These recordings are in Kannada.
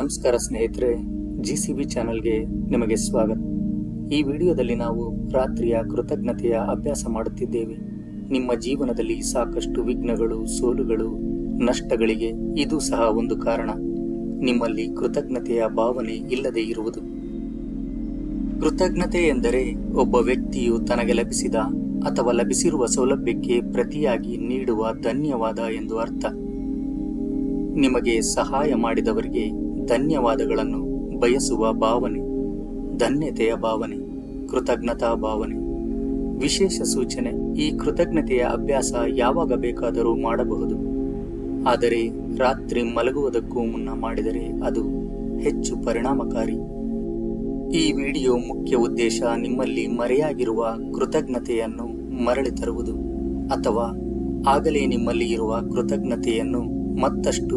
ನಮಸ್ಕಾರ ಸ್ನೇಹಿತರೆ ಜಿ ಸಿ ಬಿ ಚಾನೆಲ್ಗೆ ನಿಮಗೆ ಸ್ವಾಗತ. ಈ ವಿಡಿಯೋದಲ್ಲಿ ನಾವು ರಾತ್ರಿಯ ಕೃತಜ್ಞತೆಯ ಅಭ್ಯಾಸ ಮಾಡುತ್ತಿದ್ದೇವೆ. ನಿಮ್ಮ ಜೀವನದಲ್ಲಿ ಸಾಕಷ್ಟು ವಿಘ್ನಗಳು, ಸೋಲುಗಳು, ನಷ್ಟಗಳಿಗೆ ಇದು ಸಹ ಒಂದು ಕಾರಣ. ನಿಮ್ಮಲ್ಲಿ ಕೃತಜ್ಞತೆಯ ಭಾವನೆ ಇಲ್ಲದೆ ಇರುವುದು. ಕೃತಜ್ಞತೆ ಎಂದರೆ ಒಬ್ಬ ವ್ಯಕ್ತಿಯು ತನಗೆ ಲಭಿಸಿದ ಅಥವಾ ಲಭಿಸಿರುವ ಸೌಲಭ್ಯಕ್ಕೆ ಪ್ರತಿಯಾಗಿ ನೀಡುವ ಧನ್ಯವಾದ ಎಂದು ಅರ್ಥ. ನಿಮಗೆ ಸಹಾಯ ಮಾಡಿದವರಿಗೆ ಧನ್ಯವಾದಗಳನ್ನು ಬಯಸುವ ಭಾವನೆ, ಧನ್ಯತೆಯ ಭಾವನೆ, ಕೃತಜ್ಞತಾ ಭಾವನೆ. ವಿಶೇಷ ಸೂಚನೆ, ಈ ಕೃತಜ್ಞತೆಯ ಅಭ್ಯಾಸ ಯಾವಾಗ ಬೇಕಾದರೂ ಮಾಡಬಹುದು. ಆದರೆ ರಾತ್ರಿ ಮಲಗುವುದಕ್ಕೂ ಮುನ್ನ ಮಾಡಿದರೆ ಅದು ಹೆಚ್ಚು ಪರಿಣಾಮಕಾರಿ. ಈ ವಿಡಿಯೋ ಮುಖ್ಯ ಉದ್ದೇಶ ನಿಮ್ಮಲ್ಲಿ ಮರೆಯಾಗಿರುವ ಕೃತಜ್ಞತೆಯನ್ನು ಮರಳಿ ತರುವುದು, ಅಥವಾ ಆಗಲೇ ನಿಮ್ಮಲ್ಲಿ ಇರುವ ಕೃತಜ್ಞತೆಯನ್ನು ಮತ್ತಷ್ಟು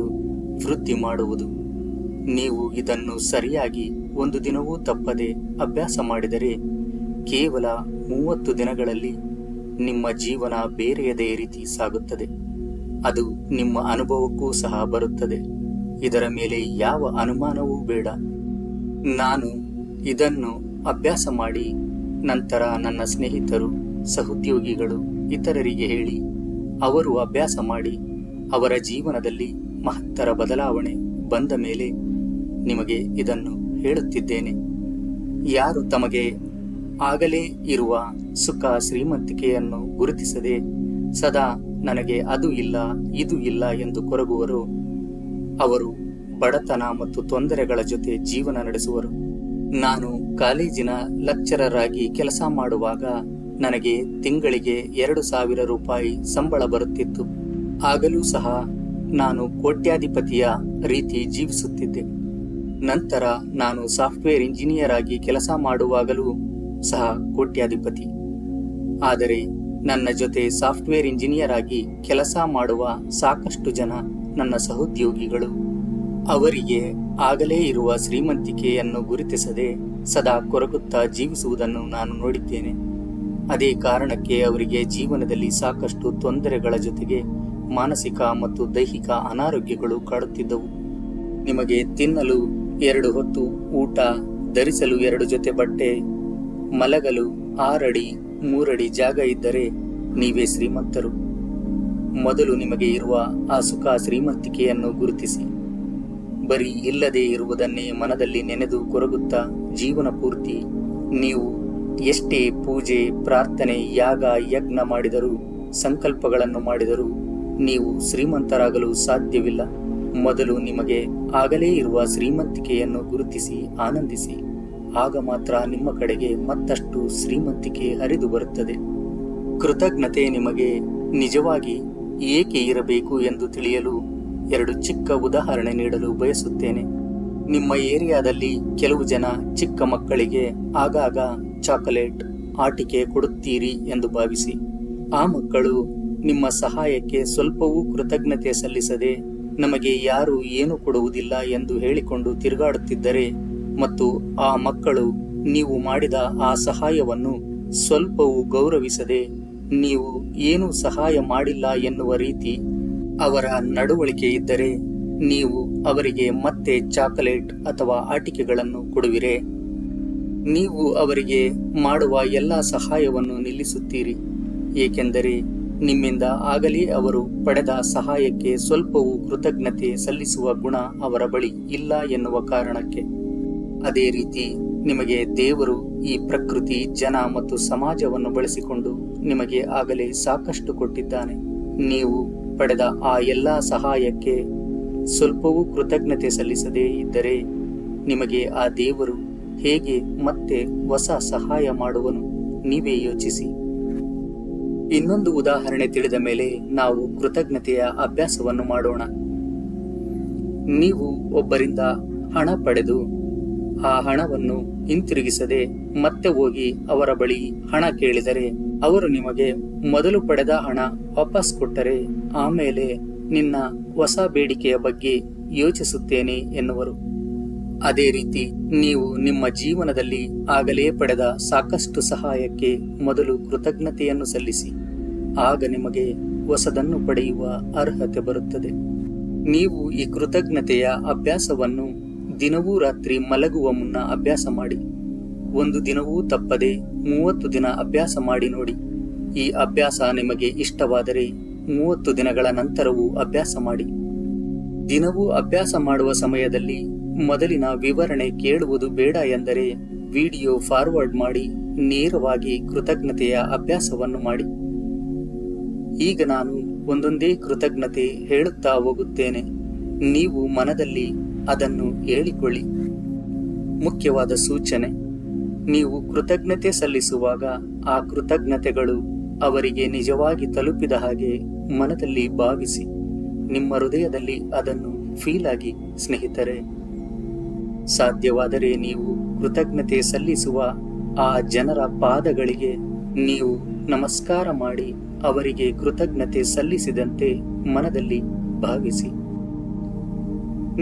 ವೃದ್ಧಿ ಮಾಡುವುದು. ನೀವು ಇದನ್ನು ಸರಿಯಾಗಿ ಒಂದು ದಿನವೂ ತಪ್ಪದೆ ಅಭ್ಯಾಸ ಮಾಡಿದರೆ ಕೇವಲ ಮೂವತ್ತು ದಿನಗಳಲ್ಲಿ ನಿಮ್ಮ ಜೀವನ ಬೇರೆಯದೇ ರೀತಿ ಸಾಗುತ್ತದೆ. ಅದು ನಿಮ್ಮ ಅನುಭವಕ್ಕೂ ಸಹ ಬರುತ್ತದೆ. ಇದರ ಮೇಲೆ ಯಾವ ಅನುಮಾನವೂ ಬೇಡ. ನಾನು ಇದನ್ನು ಅಭ್ಯಾಸ ಮಾಡಿ ನಂತರ ನನ್ನ ಸ್ನೇಹಿತರು, ಸಹೋದ್ಯೋಗಿಗಳು, ಇತರರಿಗೆ ಹೇಳಿ, ಅವರು ಅಭ್ಯಾಸ ಮಾಡಿ ಅವರ ಜೀವನದಲ್ಲಿ ಮಹತ್ತರ ಬದಲಾವಣೆ ಬಂದ ಮೇಲೆ ನಿಮಗೆ ಇದನ್ನು ಹೇಳುತ್ತಿದ್ದೇನೆ. ಯಾರು ತಮಗೆ ಆಗಲೇ ಇರುವ ಸುಖ ಶ್ರೀಮಂತಿಕೆಯನ್ನು ಗುರುತಿಸದೆ ಸದಾ ನನಗೆ ಅದು ಇಲ್ಲ, ಇದು ಇಲ್ಲ ಎಂದು ಕೊರಗುವರು, ಅವರು ಬಡತನ ಮತ್ತು ತೊಂದರೆಗಳ ಜೊತೆ ಜೀವನ ನಡೆಸುವರು. ನಾನು ಕಾಲೇಜಿನ ಲೆಕ್ಚರರ್ ಆಗಿ ಕೆಲಸ ಮಾಡುವಾಗ ನನಗೆ ತಿಂಗಳಿಗೆ ಎರಡು ಸಾವಿರ ರೂಪಾಯಿ ಸಂಬಳ ಬರುತ್ತಿತ್ತು. ಆಗಲೂ ಸಹ ನಾನು ಕೋಟ್ಯಾಧಿಪತಿಯ ರೀತಿ ಜೀವಿಸುತ್ತಿದ್ದೆ. ನಂತರ ನಾನು ಸಾಫ್ಟ್ವೇರ್ ಇಂಜಿನಿಯರ್ ಆಗಿ ಕೆಲಸ ಮಾಡುವಾಗಲೂ ಸಹ ಕೋಟ್ಯಾಧಿಪತಿ. ಆದರೆ ನನ್ನ ಜೊತೆ ಸಾಫ್ಟ್ವೇರ್ ಇಂಜಿನಿಯರ್ ಆಗಿ ಕೆಲಸ ಮಾಡುವ ಸಾಕಷ್ಟು ಜನ ನನ್ನ ಸಹೋದ್ಯೋಗಿಗಳು. ಅವರಿಗೆ ಆಗಲೇ ಇರುವ ಶ್ರೀಮಂತಿಕೆಯನ್ನು ಗುರುತಿಸದೆ ಸದಾ ಕೊರಗುತ್ತಾ ಜೀವಿಸುವುದನ್ನು ನಾನು ನೋಡಿದ್ದೇನೆ. ಅದೇ ಕಾರಣಕ್ಕೆ ಅವರಿಗೆ ಜೀವನದಲ್ಲಿ ಸಾಕಷ್ಟು ತೊಂದರೆಗಳ ಜೊತೆಗೆ ಮಾನಸಿಕ ಮತ್ತು ದೈಹಿಕ ಅನಾರೋಗ್ಯಗಳು ಕಾಡುತ್ತಿದ್ದವು. ನಿಮಗೆ ತಿನ್ನಲು ಎರಡು ಹೊತ್ತು ಊಟ, ಧರಿಸಲು ಎರಡು ಜೊತೆ ಬಟ್ಟೆ, ಮಲಗಲು ಆರಡಿ, ಮೂರಡಿ ಜಾಗ ಇದ್ದರೆ ನೀವೇ ಶ್ರೀಮಂತರು. ಮೊದಲು ನಿಮಗೆ ಇರುವ ಆ ಸುಖ ಶ್ರೀಮಂತಿಕೆಯನ್ನು ಗುರುತಿಸಿ. ಬರೀ ಇಲ್ಲದೆ ಇರುವುದನ್ನೇ ಮನದಲ್ಲಿ ನೆನೆದು ಕೊರಗುತ್ತಾ ಜೀವನ ಪೂರ್ತಿ ನೀವು ಎಷ್ಟೇ ಪೂಜೆ, ಪ್ರಾರ್ಥನೆ, ಯಾಗ, ಯಜ್ಞ ಮಾಡಿದರೂ, ಸಂಕಲ್ಪಗಳನ್ನು ಮಾಡಿದರೂ ನೀವು ಶ್ರೀಮಂತರಾಗಲು ಸಾಧ್ಯವಿಲ್ಲ. ಮೊದಲು ನಿಮಗೆ ಆಗಲೇ ಇರುವ ಶ್ರೀಮಂತಿಕೆಯನ್ನು ಗುರುತಿಸಿ ಆನಂದಿಸಿ. ಆಗ ಮಾತ್ರ ನಿಮ್ಮ ಕಡೆಗೆ ಮತ್ತಷ್ಟು ಶ್ರೀಮಂತಿಕೆ ಹರಿದು ಬರುತ್ತದೆ. ಕೃತಜ್ಞತೆ ನಿಮಗೆ ನಿಜವಾಗಿ ಏಕೆ ಇರಬೇಕು ಎಂದು ತಿಳಿಯಲು ಎರಡು ಚಿಕ್ಕ ಉದಾಹರಣೆ ನೀಡಲು ಬಯಸುತ್ತೇನೆ. ನಿಮ್ಮ ಏರಿಯಾದಲ್ಲಿ ಕೆಲವು ಜನ ಚಿಕ್ಕ ಮಕ್ಕಳಿಗೆ ಆಗಾಗ ಚಾಕೊಲೇಟ್, ಆಟಿಕೆ ಕೊಡುತ್ತೀರಿ ಎಂದು ಭಾವಿಸಿ. ಆ ಮಕ್ಕಳು ನಿಮ್ಮ ಸಹಾಯಕ್ಕೆ ಸ್ವಲ್ಪವೂ ಕೃತಜ್ಞತೆ ಸಲ್ಲಿಸದೆ ನಮಗೆ ಯಾರು ಏನು ಕೊಡುವುದಿಲ್ಲ ಎಂದು ಹೇಳಿಕೊಂಡು ತಿರುಗಾಡುತ್ತಿದ್ದರೆ, ಮತ್ತು ಆ ಮಕ್ಕಳು, ನೀವು ಮಾಡಿದ ಆ ಸಹಾಯವನ್ನು ಸ್ವಲ್ಪವೂ ಗೌರವಿಸದೆ, ನೀವು ಏನು ಸಹಾಯ ಮಾಡಿಲ್ಲ ಎನ್ನುವ ರೀತಿ ಅವರ ನಡವಳಿಕೆ ಇದ್ದರೆ, ನೀವು ಅವರಿಗೆ ಮತ್ತೆ ಚಾಕಲೇಟ್ ಅಥವಾ ಆಟಿಕೆಗಳನ್ನು ಕೊಡುವಿರೆ. ನೀವು ಅವರಿಗೆ ಮಾಡುವ ಎಲ್ಲ ಸಹಾಯವನ್ನು ನಿಲ್ಲಿಸುತ್ತೀರಿ, ಏಕೆಂದರೆ ನಿಮ್ಮಿಂದ ಆಗಲೇ ಅವರು ಪಡೆದ ಸಹಾಯಕ್ಕೆ ಸ್ವಲ್ಪವೂ ಕೃತಜ್ಞತೆ ಸಲ್ಲಿಸುವ ಗುಣ ಅವರ ಬಳಿ ಇಲ್ಲ ಎನ್ನುವ ಕಾರಣಕ್ಕೆ. ಅದೇ ರೀತಿ ನಿಮಗೆ ದೇವರು ಈ ಪ್ರಕೃತಿ, ಜನ ಮತ್ತು ಸಮಾಜವನ್ನು ಬಳಸಿಕೊಂಡು ನಿಮಗೆ ಆಗಲೇ ಸಾಕಷ್ಟು ಕೊಟ್ಟಿದ್ದಾನೆ. ನೀವು ಪಡೆದ ಆ ಎಲ್ಲ ಸಹಾಯಕ್ಕೆ ಸ್ವಲ್ಪವೂ ಕೃತಜ್ಞತೆ ಸಲ್ಲಿಸದೇ ಇದ್ದರೆ ನಿಮಗೆ ಆ ದೇವರು ಹೇಗೆ ಮತ್ತೆ ಹೊಸ ಸಹಾಯ ಮಾಡುವನು? ನೀವೇ ಯೋಚಿಸಿ. ಇನ್ನೊಂದು ಉದಾಹರಣೆ ತಿಳಿದ ಮೇಲೆ ನಾವು ಕೃತಜ್ಞತೆಯ ಅಭ್ಯಾಸವನ್ನು ಮಾಡೋಣ. ನೀವು ಒಬ್ಬರಿಂದ ಹಣ ಪಡೆದು ಆ ಹಣವನ್ನು ಹಿಂತಿರುಗಿಸದೆ ಮತ್ತೆ ಹೋಗಿ ಅವರ ಬಳಿ ಹಣ ಕೇಳಿದರೆ, ಅವರು ನಿಮಗೆ ಮೊದಲು ಪಡೆದ ಹಣ ವಾಪಸ್ ಕೊಟ್ಟರೆ ಆಮೇಲೆ ನಿನ್ನ ಹೊಸ ಬೇಡಿಕೆಯ ಬಗ್ಗೆ ಯೋಚಿಸುತ್ತೇನೆ ಎನ್ನುವರು. ಅದೇ ರೀತಿ ನೀವು ನಿಮ್ಮ ಜೀವನದಲ್ಲಿ ಆಗಲೇ ಪಡೆದ ಸಾಕಷ್ಟು ಸಹಾಯಕ್ಕೆ ಮೊದಲು ಕೃತಜ್ಞತೆಯನ್ನು ಸಲ್ಲಿಸಿ, ಆಗ ನಿಮಗೆ ಹೊಸದನ್ನು ಪಡೆಯುವ ಅರ್ಹತೆ ಬರುತ್ತದೆ. ನೀವು ಈ ಕೃತಜ್ಞತೆಯ ಅಭ್ಯಾಸವನ್ನು ದಿನವೂ ರಾತ್ರಿ ಮಲಗುವ ಮುನ್ನ ಅಭ್ಯಾಸ ಮಾಡಿ, ಒಂದು ದಿನವೂ ತಪ್ಪದೆ ಮೂವತ್ತು ದಿನ ಅಭ್ಯಾಸ ಮಾಡಿ ನೋಡಿ. ಈ ಅಭ್ಯಾಸ ನಿಮಗೆ ಇಷ್ಟವಾದರೆ ಮೂವತ್ತು ದಿನಗಳ ನಂತರವೂ ಅಭ್ಯಾಸ ಮಾಡಿ. ದಿನವೂ ಅಭ್ಯಾಸ ಮಾಡುವ ಸಮಯದಲ್ಲಿ ಮೊದಲಿನ ವಿವರಣೆ ಕೇಳುವುದು ಬೇಡ ಎಂದರೆ ವಿಡಿಯೋ ಫಾರ್ವರ್ಡ್ ಮಾಡಿ ನೇರವಾಗಿ ಕೃತಜ್ಞತೆಯ ಅಭ್ಯಾಸವನ್ನು ಮಾಡಿ. ಈಗ ನಾನು ಒಂದೊಂದೇ ಕೃತಜ್ಞತೆ ಹೇಳುತ್ತಾ ಹೋಗುತ್ತೇನೆ. ನೀವು ಮನದಲ್ಲಿ ಅದನ್ನು ಹೇಳಿಕೊಳ್ಳಿ. ಮುಖ್ಯವಾದ ಸೂಚನೆ, ನೀವು ಕೃತಜ್ಞತೆ ಸಲ್ಲಿಸುವಾಗ ಆ ಕೃತಜ್ಞತೆಗಳು ಅವರಿಗೆ ನಿಜವಾಗಿ ತಲುಪಿದ ಹಾಗೆ ಮನದಲ್ಲಿ ಭಾವಿಸಿ ನಿಮ್ಮ ಹೃದಯದಲ್ಲಿ ಅದನ್ನು ಫೀಲ್ ಆಗಿ ಸ್ನೇಹಿತರೆ. ಸಾಧ್ಯವಾದರೆ ನೀವು ಕೃತಜ್ಞತೆ ಸಲ್ಲಿಸುವ ಆ ಜನರ ಪಾದಗಳಿಗೆ ನೀವು ನಮಸ್ಕಾರ ಮಾಡಿ ಅವರಿಗೆ ಕೃತಜ್ಞತೆ ಸಲ್ಲಿಸಿದಂತೆ ಮನದಲ್ಲಿ ಭಾವಿಸಿ.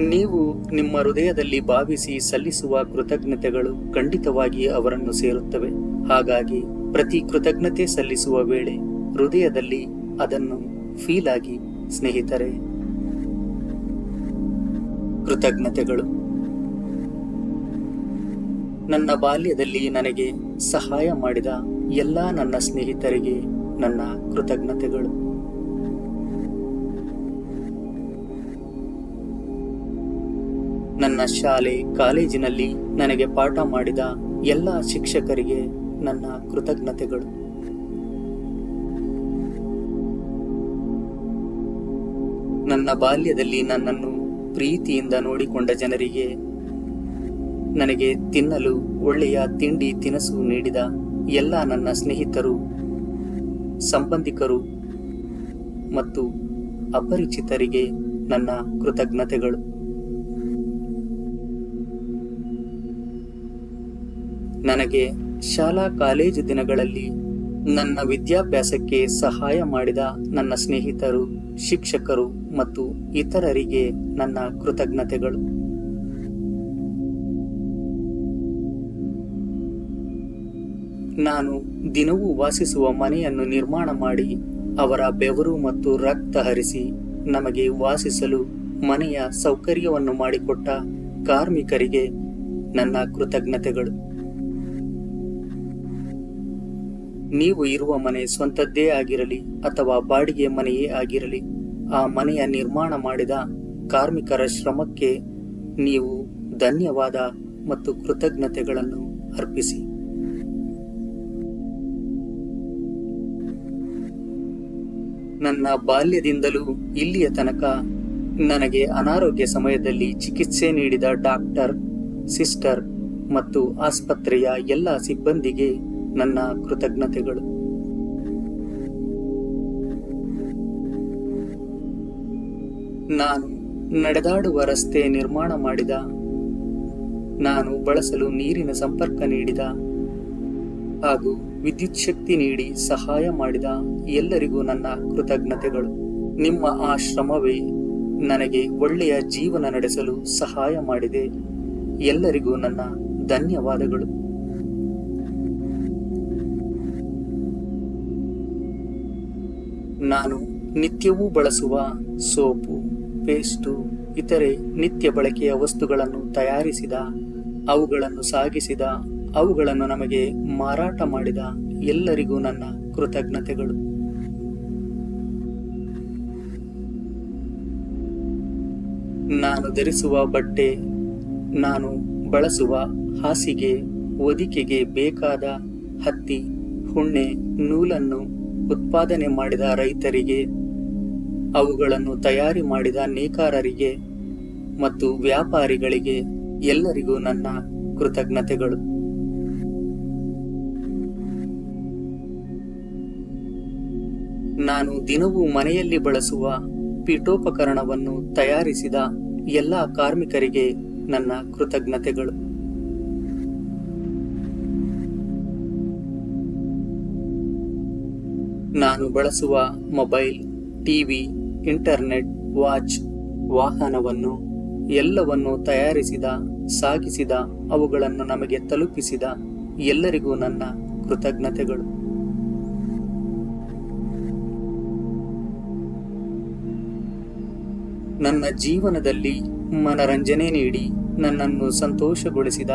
ನೀವು ನಿಮ್ಮ ಹೃದಯದಲ್ಲಿ ಭಾವಿಸಿ ಸಲ್ಲಿಸುವ ಕೃತಜ್ಞತೆಗಳು ಖಂಡಿತವಾಗಿ ಅವರನ್ನು ಸೇರುತ್ತವೆ. ಹಾಗಾಗಿ ಪ್ರತಿ ಕೃತಜ್ಞತೆ ಸಲ್ಲಿಸುವ ವೇಳೆ ಹೃದಯದಲ್ಲಿ ಅದನ್ನು ಫೀಲ್ ಆಗಿ, ಸ್ನೇಹಿತರೆ, ಕೃತಜ್ಞತೆಗಳು ನನ್ನ ಬಾಲ್ಯದಲ್ಲಿ ನನಗೆ ಸಹಾಯ ಮಾಡಿದ ಎಲ್ಲ ನನ್ನ ಸ್ನೇಹಿತರಿಗೆ ನನ್ನ ಕೃತಜ್ಞತೆಗಳು. ನನ್ನ ಶಾಲೆ, ಕಾಲೇಜಿನಲ್ಲಿ ನನಗೆ ಪಾಠ ಮಾಡಿದ ಎಲ್ಲ ಶಿಕ್ಷಕರಿಗೆ ನನ್ನ ಕೃತಜ್ಞತೆಗಳು. ನನ್ನ ಬಾಲ್ಯದಲ್ಲಿ ನನ್ನನ್ನು ಪ್ರೀತಿಯಿಂದ ನೋಡಿಕೊಂಡ ಜನರಿಗೆ ನನಗೆ ತಿನ್ನಲು ಒಳ್ಳೆಯ ತಿಂಡಿ ತಿನಸು ನೀಡಿದ ಎಲ್ಲ ನನ್ನ ಸ್ನೇಹಿತರು, ಸಂಬಂಧಿಕರು ಮತ್ತು ಅಪರಿಚಿತರಿಗೆ ನನ್ನ ಕೃತಜ್ಞತೆಗಳು. ನನಗೆ ಶಾಲಾ ಕಾಲೇಜು ದಿನಗಳಲ್ಲಿ ನನ್ನ ವಿದ್ಯಾಭ್ಯಾಸಕ್ಕೆ ಸಹಾಯ ಮಾಡಿದ ನನ್ನ ಸ್ನೇಹಿತರು, ಶಿಕ್ಷಕರು ಮತ್ತು ಇತರರಿಗೆ ನನ್ನ ಕೃತಜ್ಞತೆಗಳು. ನಾನು ದಿನವೂ ವಾಸಿಸುವ ಮನೆಯನ್ನು ನಿರ್ಮಾಣ ಮಾಡಿ ಅವರ ಬೆವರು ಮತ್ತು ರಕ್ತ ಹರಿಸಿ ನಮಗೆ ವಾಸಿಸಲು ಮನೆಯ ಸೌಕರ್ಯವನ್ನು ಮಾಡಿಕೊಟ್ಟ ಕಾರ್ಮಿಕರಿಗೆ ನನ್ನ ಕೃತಜ್ಞತೆಗಳು. ನೀವು ಇರುವ ಮನೆ ಸ್ವಂತದ್ದೇ ಆಗಿರಲಿ ಅಥವಾ ಬಾಡಿಗೆ ಮನೆಯೇ ಆಗಿರಲಿ, ಆ ಮನೆಯ ನಿರ್ಮಾಣ ಮಾಡಿದ ಕಾರ್ಮಿಕರ ಶ್ರಮಕ್ಕೆ ನೀವು ಧನ್ಯವಾದ ಮತ್ತು ಕೃತಜ್ಞತೆಗಳನ್ನು ಅರ್ಪಿಸಿ. ನನ್ನ ಬಾಲ್ಯದಿಂದಲೂ ಇಲ್ಲಿಯ ತನಕ ನನಗೆ ಅನಾರೋಗ್ಯ ಸಮಯದಲ್ಲಿ ಚಿಕಿತ್ಸೆ ನೀಡಿದ ಡಾಕ್ಟರ್, ಸಿಸ್ಟರ್ ಮತ್ತು ಆಸ್ಪತ್ರೆಯ ಎಲ್ಲ ಸಿಬ್ಬಂದಿಗೆ ನನ್ನ ಕೃತಜ್ಞತೆಗಳು. ನಾನು ನಡೆದಾಡುವ ರಸ್ತೆ ನಿರ್ಮಾಣ ಮಾಡಿದ, ನಾನು ಬಳಸಲು ನೀರಿನ ಸಂಪರ್ಕ ನೀಡಿದ ಹಾಗೂ ವಿದ್ಯುತ್ ಶಕ್ತಿ ನೀಡಿ ಸಹಾಯ ಮಾಡಿದ ಎಲ್ಲರಿಗೂ ನನ್ನ ಕೃತಜ್ಞತೆಗಳು. ನಿಮ್ಮ ಆ ಶ್ರಮವೇ ನನಗೆ ಒಳ್ಳೆಯ ಜೀವನ ನಡೆಸಲು ಸಹಾಯ ಮಾಡಿದೆ. ಎಲ್ಲರಿಗೂ ನನ್ನ ಧನ್ಯವಾದಗಳು. ನಾನು ನಿತ್ಯವೂ ಬಳಸುವ ಸೋಪು, ಪೇಸ್ಟು, ಇತರೆ ನಿತ್ಯ ಬಳಕೆಯ ವಸ್ತುಗಳನ್ನು ತಯಾರಿಸಿದ, ಅವುಗಳನ್ನು ಸಾಗಿಸಿದ ಅವುಗಳನ್ನು ನಮಗೆ ಮಾರಾಟ ಮಾಡಿದ ಎಲ್ಲರಿಗೂ ನನ್ನ ಕೃತಜ್ಞತೆಗಳು. ನಾನು ಧರಿಸುವ ಬಟ್ಟೆ, ನಾನು ಬಳಸುವ ಹಾಸಿಗೆ ಒದಿಕೆಗೆ ಬೇಕಾದ ಹತ್ತಿ ಹುಣ್ಣೆ ನೂಲನ್ನು ಉತ್ಪಾದನೆ ಮಾಡಿದ ರೈತರಿಗೆ, ಅವುಗಳನ್ನು ತಯಾರಿ ಮಾಡಿದ ನೇಕಾರರಿಗೆ ಮತ್ತು ವ್ಯಾಪಾರಿಗಳಿಗೆ ಎಲ್ಲರಿಗೂ ನನ್ನ ಕೃತಜ್ಞತೆಗಳು. ನಾನು ದಿನವೂ ಮನೆಯಲ್ಲಿ ಬಳಸುವ ಪೀಠೋಪಕರಣವನ್ನು ತಯಾರಿಸಿದ ಎಲ್ಲ ಕಾರ್ಮಿಕರಿಗೆ ನನ್ನ ಕೃತಜ್ಞತೆಗಳು. ನಾನು ಬಳಸುವ ಮೊಬೈಲ್, ಟಿವಿ, ಇಂಟರ್ನೆಟ್, ವಾಚ್, ವಾಹನವನ್ನು ಎಲ್ಲವನ್ನು ತಯಾರಿಸಿದ, ಸಾಗಿಸಿದ, ಅವುಗಳನ್ನು ನಮಗೆ ತಲುಪಿಸಿದ ಎಲ್ಲರಿಗೂ ನನ್ನ ಕೃತಜ್ಞತೆಗಳು. ನನ್ನ ಜೀವನದಲ್ಲಿ ಮನರಂಜನೆ ನೀಡಿ ನನ್ನನ್ನು ಸಂತೋಷಗೊಳಿಸಿದ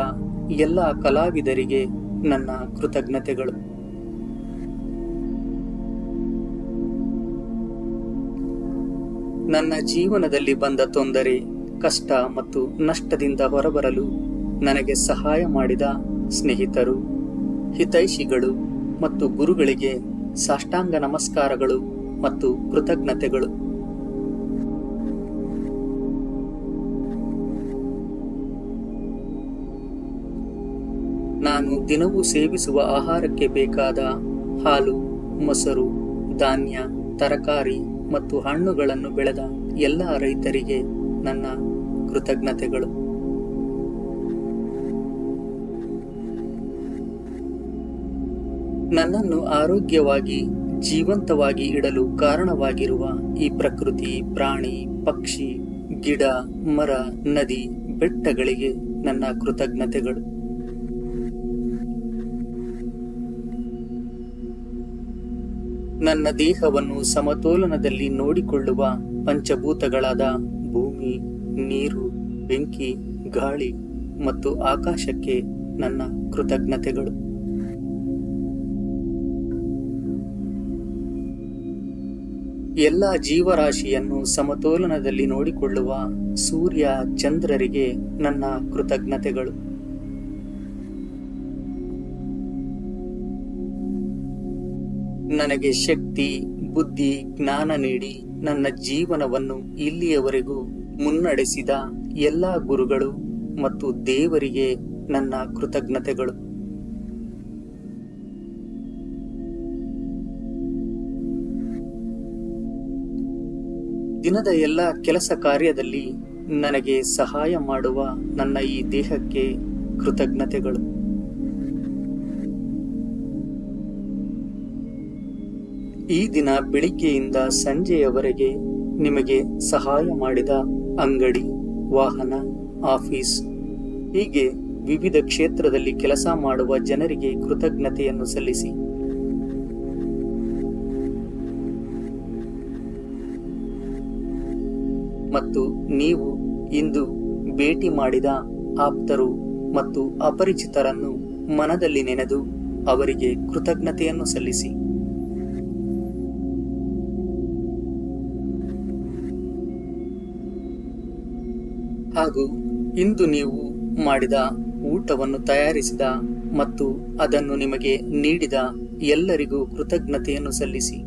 ಎಲ್ಲ ಕಲಾವಿದರಿಗೆ ನನ್ನ ಕೃತಜ್ಞತೆಗಳು. ನನ್ನ ಜೀವನದಲ್ಲಿ ಬಂದ ತೊಂದರೆ, ಕಷ್ಟ ಮತ್ತು ನಷ್ಟದಿಂದ ಹೊರಬರಲು ನನಗೆ ಸಹಾಯ ಮಾಡಿದ ಸ್ನೇಹಿತರು, ಹಿತೈಷಿಗಳು ಮತ್ತು ಗುರುಗಳಿಗೆ ಸಾಷ್ಟಾಂಗ ನಮಸ್ಕಾರಗಳು ಮತ್ತು ಕೃತಜ್ಞತೆಗಳು. ದಿನವೂ ಸೇವಿಸುವ ಆಹಾರಕ್ಕೆ ಬೇಕಾದ ಹಾಲು, ಮೊಸರು, ಧಾನ್ಯ, ತರಕಾರಿ ಮತ್ತು ಹಣ್ಣುಗಳನ್ನು ಬೆಳೆದ ಎಲ್ಲ ರೈತರಿಗೆ ನನ್ನ ಕೃತಜ್ಞತೆಗಳು. ನನ್ನನ್ನು ಆರೋಗ್ಯವಾಗಿ, ಜೀವಂತವಾಗಿ ಇಡಲು ಕಾರಣವಾಗಿರುವ ಈ ಪ್ರಕೃತಿ, ಪ್ರಾಣಿ, ಪಕ್ಷಿ, ಗಿಡ, ಮರ, ನದಿ, ಬೆಟ್ಟಗಳಿಗೆ ನನ್ನ ಕೃತಜ್ಞತೆಗಳು. ನನ್ನ ದೇಹವನ್ನು ಸಮತೋಲನದಲ್ಲಿ ನೋಡಿಕೊಳ್ಳುವ ಪಂಚಭೂತಗಳಾದ ಭೂಮಿ, ನೀರು, ಬೆಂಕಿ, ಗಾಳಿ ಮತ್ತು ಆಕಾಶಕ್ಕೆ ನನ್ನ ಕೃತಜ್ಞತೆಗಳು. ಎಲ್ಲ ಜೀವರಾಶಿಯನ್ನು ಸಮತೋಲನದಲ್ಲಿ ನೋಡಿಕೊಳ್ಳುವ ಸೂರ್ಯ ಚಂದ್ರರಿಗೆ ನನ್ನ ಕೃತಜ್ಞತೆಗಳು. ನನಗೆ ಶಕ್ತಿ, ಬುದ್ಧಿ, ಜ್ಞಾನ ನೀಡಿ ನನ್ನ ಜೀವನವನ್ನು ಇಲ್ಲಿಯವರೆಗೂ ಮುನ್ನಡೆಸಿದ ಎಲ್ಲ ಗುರುಗಳು ಮತ್ತು ದೇವರಿಗೆ ನನ್ನ ಕೃತಜ್ಞತೆಗಳು. ದಿನದ ಎಲ್ಲ ಕೆಲಸ ಕಾರ್ಯದಲ್ಲಿ ನನಗೆ ಸಹಾಯ ಮಾಡುವ ನನ್ನ ಈ ದೇಹಕ್ಕೆ ಕೃತಜ್ಞತೆಗಳು. ಈ ದಿನ ಬೆಳಿಗ್ಗೆಯಿಂದ ಸಂಜೆಯವರೆಗೆ ನಿಮಗೆ ಸಹಾಯ ಮಾಡಿದ ಅಂಗಡಿ, ವಾಹನ, ಆಫೀಸ್, ಹೀಗೆ ವಿವಿಧ ಕ್ಷೇತ್ರದಲ್ಲಿ ಕೆಲಸ ಮಾಡುವ ಜನರಿಗೆ ಕೃತಜ್ಞತೆಯನ್ನು ಸಲ್ಲಿಸಿ. ಮತ್ತು ನೀವು ಇಂದು ಭೇಟಿ ಮಾಡಿದ ಆಪ್ತರು ಮತ್ತು ಅಪರಿಚಿತರನ್ನು ಮನದಲ್ಲಿ ನೆನೆದು ಅವರಿಗೆ ಕೃತಜ್ಞತೆಯನ್ನು ಸಲ್ಲಿಸಿ. ಇಂದು ನೀವು ಮಾಡಿದ ಊಟವನ್ನು ತಯಾರಿಸಿದ ಮತ್ತು ಅದನ್ನು ನಿಮಗೆ ನೀಡಿದ ಎಲ್ಲರಿಗೂ ಕೃತಜ್ಞತೆಯನ್ನು ಸಲ್ಲಿಸಿ.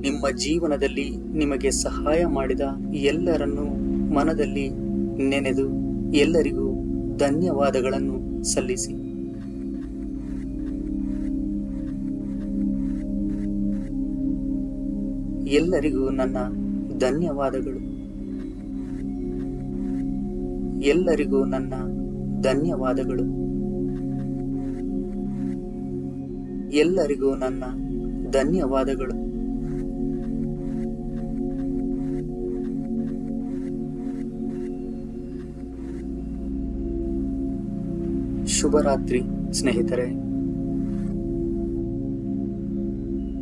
ನಿಮ್ಮ ಜೀವನದಲ್ಲಿ ನಿಮಗೆ ಸಹಾಯ ಮಾಡಿದ ಎಲ್ಲರನ್ನು ಮನದಲ್ಲಿ ನೆನೆದು ಎಲ್ಲರಿಗೂ ಧನ್ಯವಾದಗಳನ್ನು ಸಲ್ಲಿಸಿ. ಎಲ್ಲರಿಗೂ ನನ್ನ ಧನ್ಯವಾದಗಳು. ಎಲ್ಲರಿಗೂ ನನ್ನ ಧನ್ಯವಾದಗಳು. ಎಲ್ಲರಿಗೂ ನನ್ನ ಧನ್ಯವಾದಗಳು. ಶುಭರಾತ್ರಿ ಸ್ನೇಹಿತರೆ.